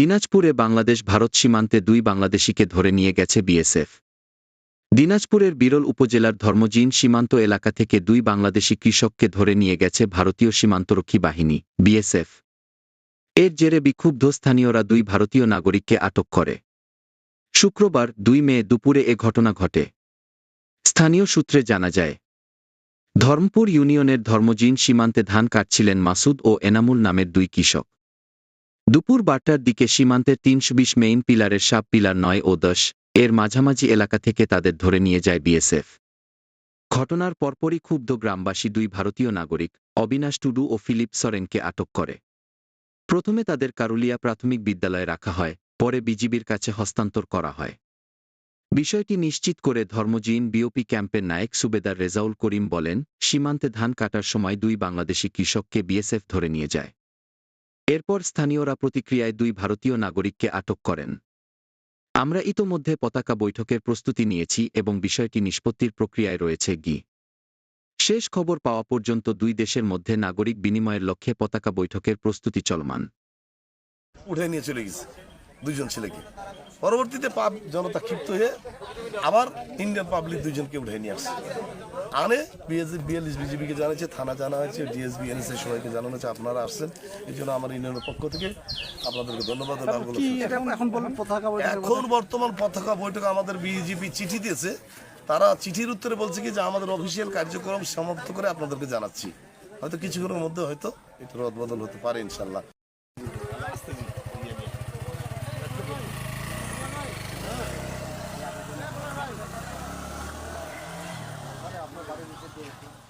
দিনাজপুরে বাংলাদেশ ভারত সীমান্তে দুই বাংলাদেশিকে ধরে নিয়ে গেছে বিএসএফ। দিনাজপুরের বিরল উপজেলার ধর্মজিন সীমান্ত এলাকা থেকে দুই বাংলাদেশি কৃষককে ধরে নিয়ে গেছে ভারতীয় সীমান্তরক্ষী বাহিনী, বিএসএফ। এর জেরে বিক্ষুব্ধ স্থানীয়রা দুই ভারতীয় নাগরিককে আটক করে। শুক্রবার দুই মে দুপুরে এ ঘটনা ঘটে। স্থানীয় সূত্রে জানা যায়, ধর্মপুর ইউনিয়নের ধর্মজিন সীমান্তে ধান কাটছিলেন মাসুদ ও এনামুল নামের দুই কৃষক। দুপুর বারটার দিকে সীমান্তের তিনশো বিশ মেইন পিলারের সাব পিলার নয় ও দশ এর মাঝামাঝি এলাকা থেকে তাদের ধরে নিয়ে যায় বিএসএফ। ঘটনার পরপরই ক্ষুব্ধ গ্রামবাসী দুই ভারতীয় নাগরিক, অবিনাশ টুডু ও ফিলিপ সরেনকে আটক করে। প্রথমে তাদের কারুলিয়া প্রাথমিক বিদ্যালয়ে রাখা হয়, পরে বিজিবির কাছে হস্তান্তর করা হয়। বিষয়টি নিশ্চিত করে ধর্মজিন বিওপি ক্যাম্পের নায়ক সুবেদার রেজাউল করিম বলেন, সীমান্তে ধান কাটার সময় দুই বাংলাদেশি কৃষককে বিএসএফ ধরে নিয়ে যায়। এরপর স্থানীয়রা প্রতিক্রিয়ায় দুই ভারতীয় নাগরিককে আটক করেন। আমরা ইতোমধ্যে পতাকা বৈঠকের প্রস্তুতি নিয়েছি এবং বিষয়টি নিষ্পত্তির প্রক্রিয়ায় রয়েছে গি। শেষ খবর পাওয়া পর্যন্ত দুই দেশের মধ্যে নাগরিক বিনিময়ের লক্ষ্যে পতাকা বৈঠকের প্রস্তুতি চলমান। উঠে নিয়ে চলে গেছে দুইজন ছেলেকে। পরবর্তীতে পাপ জনতা ক্ষিপ্ত হয়ে আবার ইন্ডিয়ান পাবলিক দুইজনকে উঠে নিয়ে আসছে। আনে বিএসবি বিএলএস বিজেপিকে জানাচ্ছে থানা জানা হয়েছে ডিএসবি এনএসএ সবাইকে জানানো হয়েছে আপনারা আসছেন। এই জন্য আমার ইউনিয়নের পক্ষ থেকে আপনাদেরকে ধন্যবাদ। এটা এখন বর্তমান পতাকা বৈঠক আমাদের বিজেপি চিঠি দিয়েছে। তারা চিঠির উত্তরে বলছে কি যে আমাদের অফিসিয়াল কার্যক্রম সমাপ্ত করে আপনাদেরকে জানাচ্ছি। হয়তো কিছুক্ষণের মধ্যে হয়তো একটু রদবদল হতে পারে ইনশাল্লাহ। Obrigado.